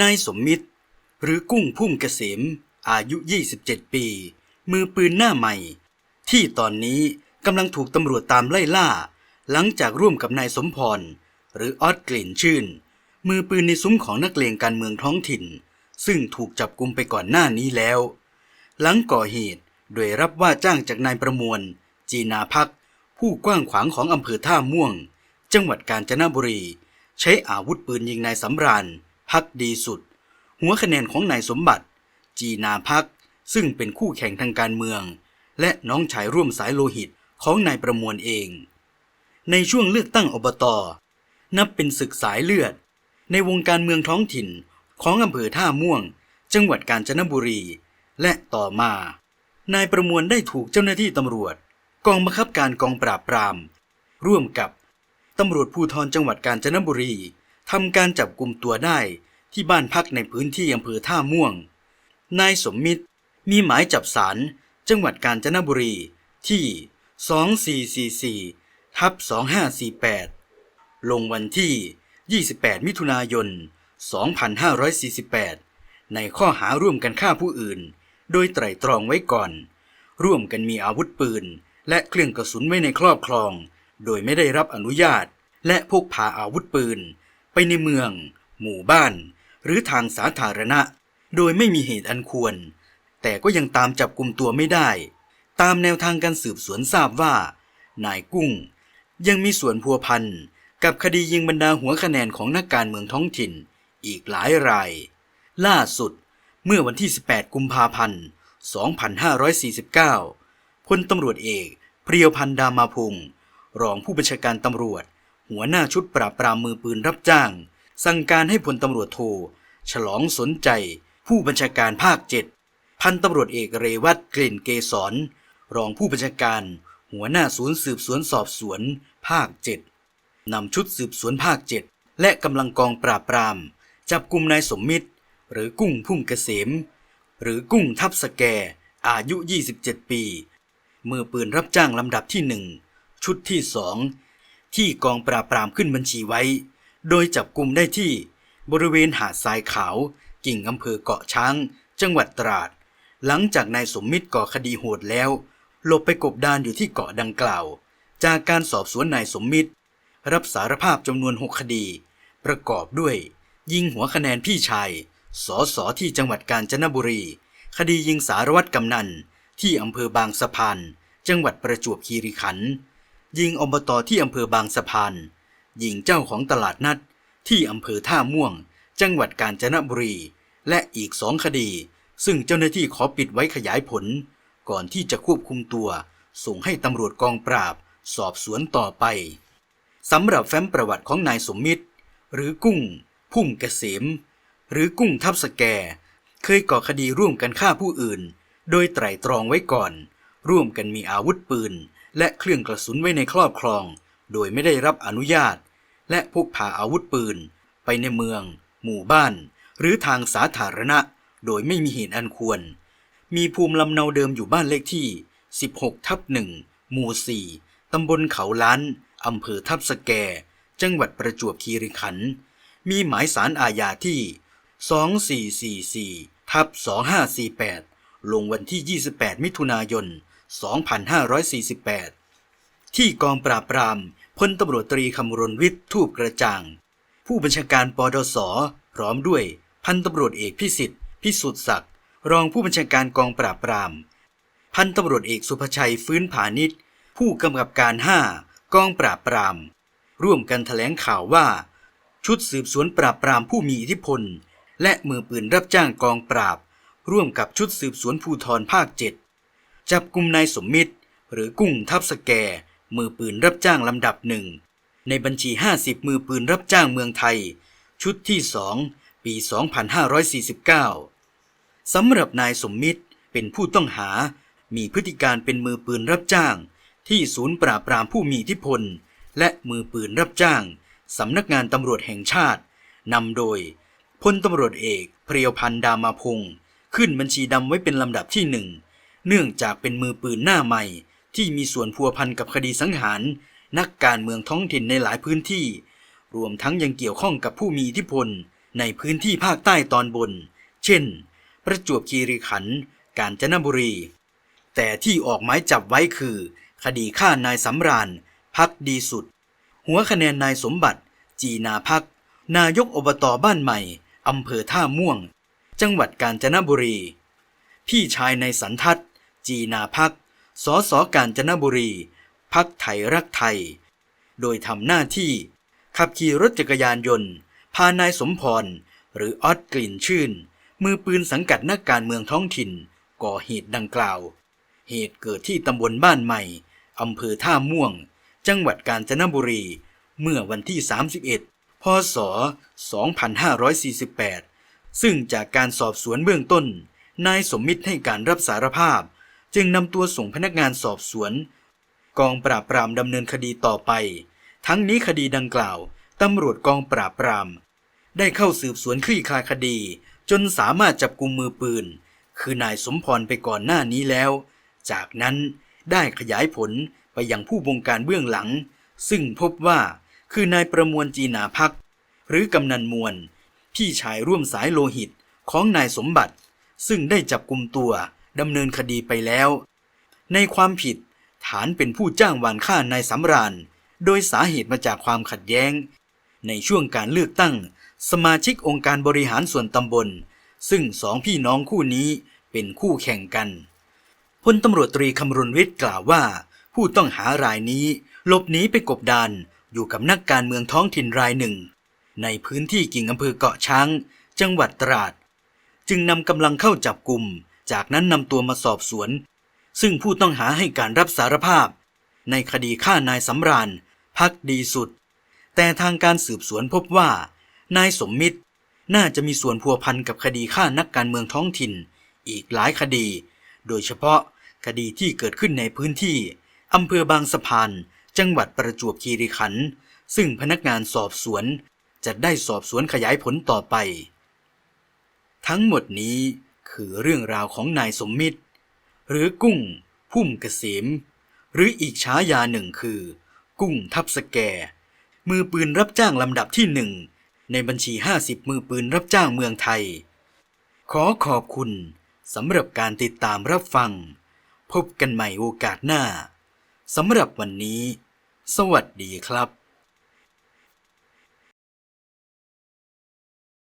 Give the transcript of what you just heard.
นายสมมิตร หรือกุ้งพุ่มเกษม อายุ 27 ปี มือปืนหน้าใหม่ ที่ตอนนี้กำลังถูกตำรวจตามไล่ล่า หลังจากร่วมกับนายสมพร หรือออดกลิ่นชื่น มือปืนในซุ้มของนักเลงการเมืองท้องถิ่น ซึ่งถูกจับกุมไปก่อนหน้านี้แล้ว หลังก่อเหตุโดยรับว่าจ้างจากนายประมวล จีนาพัก ผู้กว้างขวางของอำเภอท่าม่วง จังหวัดกาญจนบุรี ใช้อาวุธปืนยิงนายสำราญ พักดีสุด หัวคะแนนของนายสมบัติ จีนาพักซึ่งเป็นคู่แข่งทางการเมือง และน้องชายร่วมสายโลหิตของนายประมวลเอง ในช่วงเลือกตั้งอบต นับเป็นศึกสายเลือด ในวงการเมืองท้องถิ่นของอำเภอท่าม่วง จังหวัดกาญจนบุรี และต่อมา นายประมวลได้ถูกเจ้าหน้าที่ตำรวจ กองบังคับการกองปราบปราม ร่วมกับตำรวจภูธรจังหวัดกาญจนบุรี ทำการจับกลุ่มตัวได้ที่บ้านพักในพื้นที่อำเภอท่าม่วง นายสมมิตรมีหมายจับศาลจังหวัดกาญจนบุรีที่ 2444ทับ2548 ลงวันที่ 28 มิถุนายน 2548 ในข้อหาร่วมกันฆ่าผู้อื่น โดยไตร่ตรองไว้ก่อน ร่วมกันมีอาวุธปืน และเครื่องกระสุนไว้ในครอบครอง โดยไม่ได้รับอนุญาต และพกพาอาวุธปืน ไปในเมือง หมู่บ้าน หรือทางสาธารณะ โดยไม่มีเหตุอันควร แต่ก็ยังตามจับกลุ่มตัวไม่ได้ ตามแนวทางการสืบสวนทราบว่า นายกุ้ง ยังมีส่วนพัวพันกับคดียิงบรรดาหัวคะแนนของนักการเมืองท้องถิ่นอีกหลายราย ล่าสุดเมื่อวันที่ 18 กุมภาพันธ์ 2549 พลตำรวจเอก เพรียวพันธ์ดามาพงศ์รองผู้บัญชาการตำรวจ หัวหน้าชุดปราบปรามมือปืนรับจ้าง สั่งการให้พลตำรวจโท ฉลองสนใจ ผู้บัญชาการภาคเจ็ดพันตำรวจเอกเรวัตกลิ่นเกษรรองผู้บัญชาการ หัวหน้าศูนย์สืบสวนสอบสวน ภาคเจ็ดนำชุดสืบสวนภาคเจ็ดและกำลังกองปราบปราม จับกลุ่มนายสมมิตร หรือกุ้งพุ่มเกษม หรือกุ้งทับสแก อายุ 27 ปี มือปืนรับจ้างลำดับที่หนึ่งชุดที่สอง ที่กองปราบปรามขึ้นบัญชีไว้ โดยจับกลุ่มได้ที่บริเวณหาดทรายขาว กิ่งอำเภอเกาะช้าง จังหวัดตราด หลังจากนายสมมิตรก่อคดีโหดแล้ว หลบไปกบดานอยู่ที่เกาะดังกล่าว จากการสอบสวนนายสมมิตร รับสารภาพจำนวนหกคดี ประกอบด้วย ยิงหัวคะแนนพี่ชายสอสอที่จังหวัดกาญจนบุรี คดียิงสารวัตรกำนันที่อำเภอบางสะพาน จังหวัดประจวบคีรีขันธ์ ยิงอบตที่อำเภอบางสะพานยิงเจ้าของตลาดนัดที่อำเภอท่าม่วง จังหวัดกาญจนบุรี และอีกสองคดี ซึ่งเจ้าหน้าที่ขอปิดไว้ขยายผล ก่อนที่จะควบคุมตัว ส่งให้ตำรวจกองปราบ สอบสวนต่อไปสำหรับแฟ้มประวัติของนายสมมิตร หรือกุ้ง พุ่มเกษม หรือกุ้งทับสแก เคยก่อคดีร่วมกันฆ่าผู้อื่น โดยไตร่ตรองไว้ก่อน ร่วมกันมีอาวุธปืน และเครื่องกระสุนไว้ในครอบครอง โดยไม่ได้รับอนุญาต และพกพาอาวุธปืน ไปในเมือง หมู่บ้าน หรือทางสาธารณะ โดยไม่มีเหตุอันควร มีภูมิลำเนาเดิมอยู่บ้านเลขที่ 16 ทับหนึ่งหมู่ 4 ตำบลเขาล้านอำเภอทับสแก จังหวัดประจวบคีรีขันธ์มีหมายสารอาญาที่ 2444ทับ2548 ลงวันที่ 28 มิถุนายน 2548 ที่กองปราบปรามพลตำรวจตรีคำรณวิทย์ทูปกระจ่าง ผู้บัญชาการปดส พร้อมด้วยพันตำรวจเอกพิสิทธิ์ พิสุทธิ์ศักดิ์รองผู้บัญชาการกองปราบปราม พันตำรวจเอกสุภชัยฟื้นผานิชผู้กำกับการ 5 กองปราบปราม ร่วมกันแถลงข่าวว่า ชุดสืบสวนปราบปรามผู้มีอิทธิพล และมือปืนรับจ้างกองปราบ ร่วมกับชุดสืบสวนภูธรภาคเจ็ด จับกลุ่มนายสมมิตร หรือกุ้งทับสแก มือปืนรับจ้างลำดับหนึ่ง ในบัญชี 50 มือปืนรับจ้างเมืองไทย ชุดที่ 2 ปี 2549 สำหรับนายสมมิตรเป็นผู้ต้องหา มีพฤติการเป็นมือปืนรับจ้าง ที่ศูนย์ปราบปรามผู้มีอิทธิพล และมือปืนรับจ้างสำนักงานตำรวจแห่งชาตินำโดยพลตำรวจเอกเพรียวพันธ์ดามาพงศ์ขึ้นบัญชีดำไว้เป็นลำดับที่หนึ่ง เนื่องจากเป็นมือปืนหน้าใหม่ ที่มีส่วนพัวพันกับคดีสังหาร นักการเมืองท้องถิ่นในหลายพื้นที่ รวมทั้งยังเกี่ยวข้องกับผู้มีอิทธิพล ในพื้นที่ภาคใต้ตอนบน เช่น ประจวบคีรีขันธ์กาญจนบุรี แต่ที่ออกหมายจับไว้คือ คดีฆ่านายสำราญพักดีสุด หัวคะแนนนายสมบัติ จีนาพัก นายกอบตบ้านใหม่อำเภอท่าม่วง จังหวัดกาญจนบุรี พี่ชายในสันทัศน จีนาพักสสกาญจนบุรี พักไทยรักไทย โดยทำหน้าที่ ขับขี่รถจักรยานยนต์ พานายสมพร หรือออดกลิ่นชื่น มือปืนสังกัดนักการเมืองท้องถิ่น ก่อเหตุดังกล่าว เหตุเกิดที่ตำบลบ้านใหม่อำเภอท่าม่วง จังหวัดกาญจนบุรี เมื่อวันที่ 31 พศ 2548 ซึ่งจากการสอบสวนเบื้องต้น นายสมมิตรให้การรับสารภาพ จึงนำตัวส่งพนักงานสอบสวน กองปราบปรามดำเนินคดีต่อไป ทั้งนี้คดีดังกล่าวตำรวจกองปราบปราม ได้เข้าสืบสวนคลี่คลายคดี จนสามารถจับกุมมือปืน คือนายสมพรไปก่อนหน้านี้แล้ว จากนั้นได้ขยายผลไปยังผู้บงการเบื้องหลัง ซึ่งพบว่าคือนายประมวลจีนาพัก หรือกำนันมวล พี่ชายร่วมสายโลหิตของนายสมบัติ ซึ่งได้จับกุมตัว ดำเนินคดีไปแล้ว ในความผิดฐานเป็นผู้จ้างวานฆ่านายสำราญ โดยสาเหตุมาจากความขัดแย้ง ในช่วงการเลือกตั้ง สมาชิกองค์การบริหารส่วนตำบล ซึ่งสองพี่น้องคู่นี้เป็นคู่แข่งกันพลตำรวจตรีคำรุณวิทย์กล่าวว่า ผู้ต้องหารายนี้หลบหนีไปกบดานอยู่กับนักการเมืองท้องถิ่นรายหนึ่ง ในพื้นที่กิ่งอำเภอเกาะช้าง จังหวัดตราด จึงนำกำลังเข้าจับกลุ่ม จากนั้นนำตัวมาสอบสวน ซึ่งผู้ต้องหาให้การรับสารภาพ ในคดีฆ่านายสำราญ พักดีสุด แต่ทางการสืบสวนพบว่า นายสมมิตร น่าจะมีส่วนพัวพันกับคดีฆ่านักการเมืองท้องถิ่น อีกหลายคดี โดยเฉพาะคดีที่เกิดขึ้นในพื้นที่อำเภอบางสะพาน จังหวัดประจวบคีรีขันธ์ซึ่งพนักงานสอบสวนจะได้สอบสวนขยายผลต่อไป ทั้งหมดนี้ คือเรื่องราวของนายสมมิตร หรือกุ้ง พุ่มเกษม หรืออีกฉายาหนึ่งคือ กุ้งทับสแก มือปืนรับจ้างลำดับที่หนึ่งในบัญชี 50 มือปืนรับจ้างเมืองไทย ขอขอบคุณสำหรับการติดตามรับฟัง พบกันใหม่โอกาสหน้าสำหรับวันนี้ สวัสดีครับ